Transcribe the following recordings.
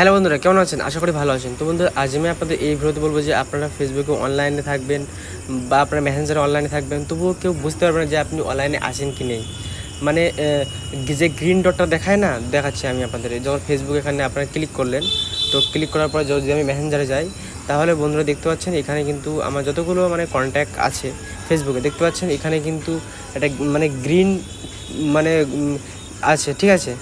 Hello বন্ধুরা, কেমন আছেন? আশা করি ভালো আছেন। তো বন্ধুরা, আজ আমি আপনাদের এই ভিডিওতে বলব যে আপনারা ফেসবুকে অনলাইনে থাকবেন বা আপনারা মেসেঞ্জারে অনলাইনে থাকবেন, তবুও কেউ বুঝতে পারবে না যে আপনি অনলাইনে আছেন কি নেই। মানে যে গ্রিন ডটটা দেখায় না, দেখাচ্ছি আমি আপনাদের। যখন ফেসবুক এখানে আপনারা ক্লিক করলেন, তো ক্লিক করার পর যদি আমি মেসেঞ্জারে যাই, তাহলে বন্ধুরা দেখতে পাচ্ছেন এখানে কিন্তু আমার যতগুলো মানে কন্ট্যাক্ট আছে ফেসবুকে দেখতে পাচ্ছেন এখানে কিন্তু একটা মানে গ্রিন মানে আছে, ঠিক আছে?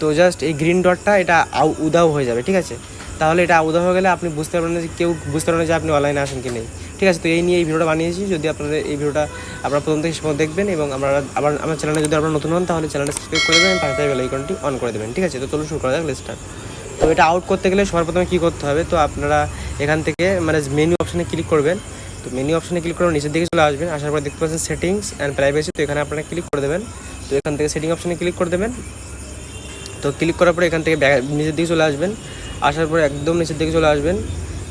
তো জাস্ট এই গ্রিন ডটটা এটা আউ উদাও হয়ে যাবে, ঠিক আছে? তাহলে এটা উদাও হয়ে গেলে আপনি বুঝতে পারবেন যে কেউ বুঝতে পারবেন যে আপনি অনলাইনে আসেন কি নেই। ঠিক আছে, তো এই নিয়ে এই ভিডিওটা বানিয়েছি। যদি আপনারা এই ভিডিওটা আপনারা প্রথম থেকে পর্যন্ত দেখবেন এবং আমরা আবার আমার চ্যানেলে যদি আপনারা নতুন হন, তাহলে চ্যানেলটা সাবস্ক্রাইব করে দেবেন, পাশে বেল আইকনটি অন করে দেবেন, ঠিক আছে? তো চলুন শুরু করা যাক স্টার্ট তো এটা আউট করতে গেলে সবার প্রথমে কী করতে হবে? তো আপনারা এখান থেকে মানে মেনু অপশানে ক্লিক করবেন। তো মেনু অপশানে ক্লিক করে নিচের দিকে চলে আসবেন। আসার পর দেখতে পাচ্ছেন সেটিংস অ্যান্ড প্রাইভেসি তো এখানে আপনারা ক্লিক করে দেবেন। তো এখান থেকে সেটিং অপশানে ক্লিক করে দেবেন। তো ক্লিক করার পরে এখান থেকে নিচের দিকে চলে আসবেন। আসার পরে একদম নিচের দিকে চলে আসবেন।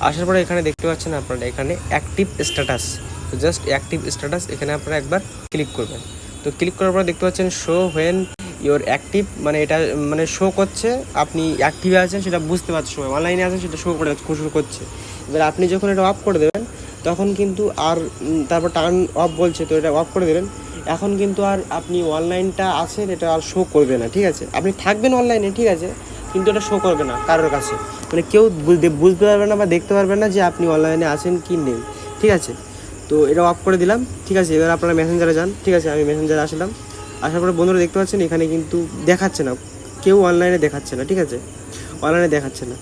আসার পরে এখানে দেখতে পাচ্ছেন আপনারা, এখানে অ্যাক্টিভ স্ট্যাটাস তো জাস্ট অ্যাক্টিভ স্ট্যাটাস এখানে আপনারা একবার ক্লিক করবেন। তো ক্লিক করার পরে দেখতে পাচ্ছেন শো হোয়েন ইওর অ্যাক্টিভ মানে এটা মানে শো করছে, আপনি অ্যাক্টিভে আছেন, সেটা বুঝতে পারছেন অনলাইনে আছেন, সেটা শো করে শো করছে। এবার আপনি যখন এটা অফ করে দেবেন তখন কিন্তু আর তারপর টার্ন অফ বলছে, তো এটা অফ করে দেবেন এখন কিন্তু আর আপনি অনলাইনটা আছেন, এটা আর শো করবে না, ঠিক আছে? আপনি থাকবেন অনলাইনে ঠিক আছে? কিন্তু এটা শো করবে না কারোর কাছে। মানে কেউ বুঝতে পারবে না বা দেখতে পারবে না যে আপনি অনলাইনে আছেন কি নেই, ঠিক আছে? তো এটা অফ করে দিলাম, ঠিক আছে? এবার আপনারা মেসেঞ্জারে যান, ঠিক আছে? আমি মেসেঞ্জারে আসলাম। আসার পরে বন্ধুরা দেখতে পাচ্ছেন, এখানে কিন্তু দেখাচ্ছে না। কেউ অনলাইনে দেখাচ্ছে না, ঠিক আছে? অনলাইনে দেখাচ্ছে না।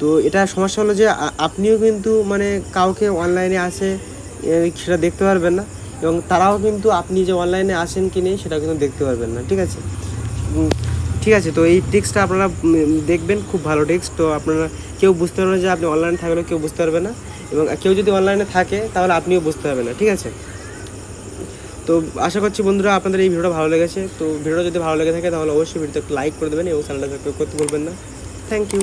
তো এটা সমস্যা হলো যে আপনিও কিন্তু মানে কাউকে অনলাইনে আসে সেটা দেখতে পারবেন না এবং তারাও কিন্তু আপনি যে অনলাইনে আসেন কি নেই সেটা কিন্তু দেখতে পারবেন না, ঠিক আছে? ঠিক আছে, তো এই টিক্সটা আপনারা দেখবেন, খুব ভালো টিক্স তো আপনারা কেউ বুঝতে পারবেন না যে আপনি অনলাইনে থাকলেও কেউ বুঝতে পারবে না এবং কেউ যদি অনলাইনে থাকে তাহলে আপনিও বুঝতে পারবেন না, ঠিক আছে? তো আশা করছি বন্ধুরা আপনাদের এই ভিডিওটা ভালো লেগেছে, তো ভিডিওটা যদি ভালো লেগে থাকে তাহলে অবশ্যই ভিডিওতে লাইক করে দেবেন এবং চ্যানেলটা সাবস্ক্রাইব করতে ভুলবেন না। Thank you